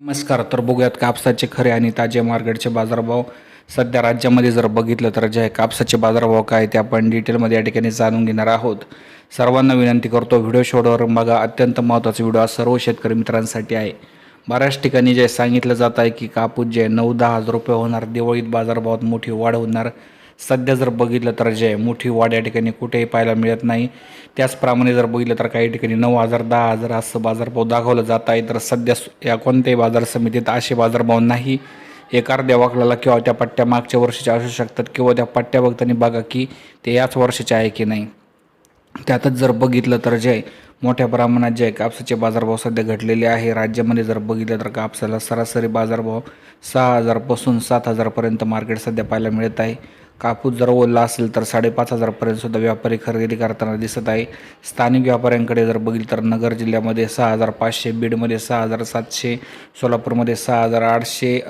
नमस्कार तर बघूयात कापसाचे खरे आणि ताजे मार्केटचे बाजारभाव. सध्या राज्यामध्ये जर बघितलं तर जे आहे कापसाचे बाजारभाव काय ते आपण डिटेलमध्ये या ठिकाणी जाणून घेणार आहोत. सर्वांना विनंती करतो व्हिडिओ शेवटवर बघा अत्यंत महत्त्वाचा व्हिडिओ हा सर्व शेतकरी मित्रांसाठी आहे. बऱ्याच ठिकाणी जे सांगितलं जात आहे की कापूस जे नऊ दहा हजार रुपये होणार दिवाळीत बाजारभावात मोठी वाढ होणार. सध्या जर बघितलं तर जे मोठी वाढ या ठिकाणी कुठेही पाहायला मिळत नाही. त्याचप्रमाणे जर बघितलं तर काही ठिकाणी नऊ हजार दहा हजार असं बाजारभाव दाखवलं जात आहे. तर सध्या या कोणत्याही बाजार समितीत असे बाजारभाव नाही. एका अर्ध्या वाकलाला किंवा त्या पट्ट्या मागच्या वर्षाच्या असू शकतात किंवा त्या पट्ट्या बघताना बघा की ते याच वर्षाचे आहे की नाही. त्यातच जर बघितलं तर जे मोठ्या प्रमाणात जे कापसाचे बाजारभाव सध्या घटलेले आहे. राज्यामध्ये जर बघितलं तर कापसाला सरासरी बाजारभाव सहा हजारपासून सात हजारपर्यंत मार्केट सध्या पाहायला मिळत आहे. कापूस जर ओला असेल तर साडेपाच हजारपर्यंत सुद्धा व्यापारी खरेदी करताना दिसत आहे. स्थानिक व्यापाऱ्यांकडे जर बघितलं तर नगर जिल्ह्यामध्ये सहा हजार पाचशे बीडमध्ये सहा हजार सातशे सोलापूरमध्ये सहा हजार आठशे